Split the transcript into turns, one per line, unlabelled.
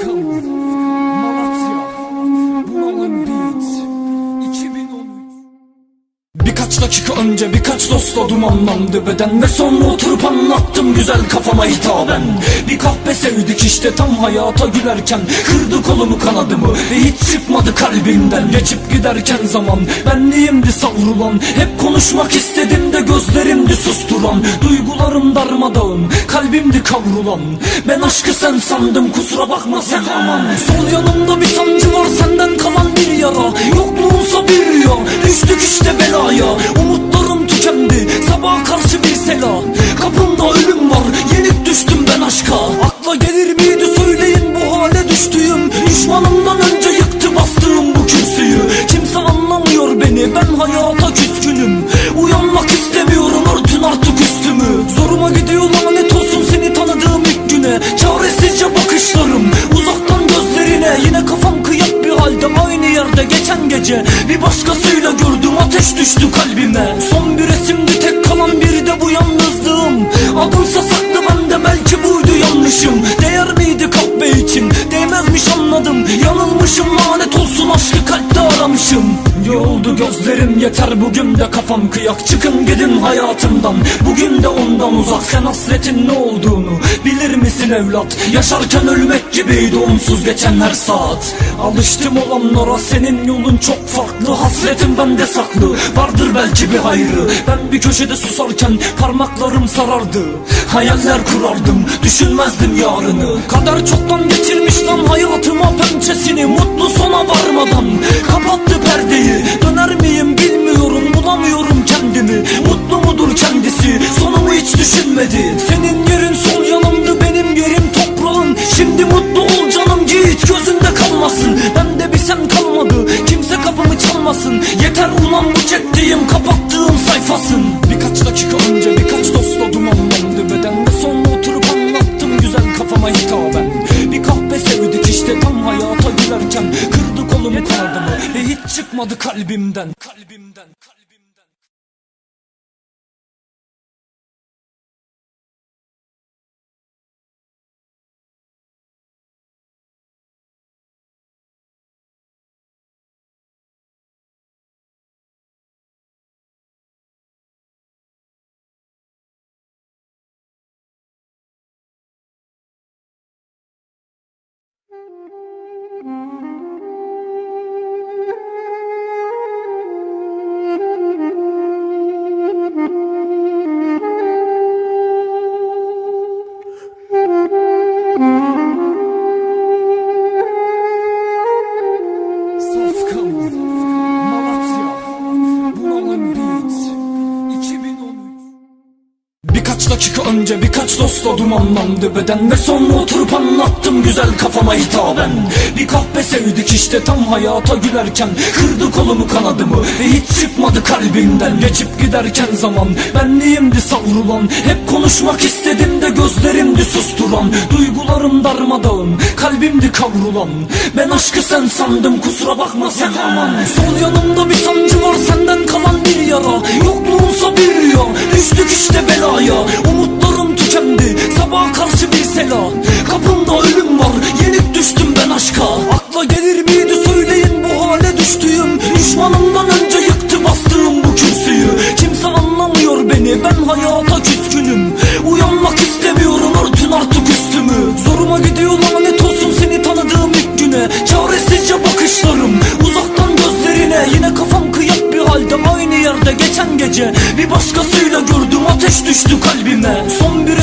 comes. Dostla dumanlandı beden Ve sonra oturup anlattım güzel kafama hitaben. Bir kahpe sevdik işte tam hayata gülerken Kırdı kolumu kanadımı ve hiç çıkmadı kalbimden. Geçip giderken zaman benliğimdi savrulan. Hep konuşmak istedim de gözlerimdi susturan. Duygularım darmadağın kalbimdi kavrulan. Ben aşkı sen sandım kusura bakma sen aman. Sol yanımda bir sancı var senden kalan bir yara bu yalnızlığım gözlerim yeter. Bugün de kafam kıyak. Çıkın gidin hayatımdan. Bugün de ondan uzak. Sen hasretin ne olduğunu bilir misin evlat? Yaşarken ölmek gibiydi onsuz geçen her saat. Alıştım olanlara. Senin yolun çok farklı. Hasretin bende saklı. Vardır belki bir hayrı. Ben bir köşede susarken parmaklarım sarardı. Hayaller kurardım. Düşünmezdim yarını. Kader çoktan getirmiş lan hayatıma pençesini Mutlu sona varmadan kendisi sonumu hiç düşünmedi. Senin yerin sol yanımdı benim yerim toprağın. Şimdi mutlu ol canım git gözünde kalmasın. Bende bir sen kalmadı kimse kapımı çalmasın. Yeter ulan bu çektiğim kapattığım sayfasın. Birkaç dakika önce birkaç dostla dumanlandı. Beden Ve sonra oturup anlattım güzel kafama hitaben. Bir kahpe sevdik işte tam hayata gülerken. Kırdı kolumu kanadımı ve hiç çıkmadı kalbimden Kalbimden kalbimden Safkan, Malatya, Birkaç dakika önce birkaç dostla dumanlandı beden Ve sonra oturup anlattım güzel kafama hitaben. Bir kahpe sevdik işte tam hayata gülerken Kırdı kolumu kanadımı ve hiç çıkmadı kalbimden. Geçip giderken zaman benliğimdi savrulan? Hep konuşmak istedim de gözlerimdi susturan. Duygularım darmadağın kalbimdi kavrulan. Ben aşkı sen sandım kusura bakma sen aman. Sol yanımda bir sancı var senden kalan bir yara. Yokluğunsa bir rüya düştük geçen gece Bir başkasıyla gördüm ateş düştü kalbime. Son bir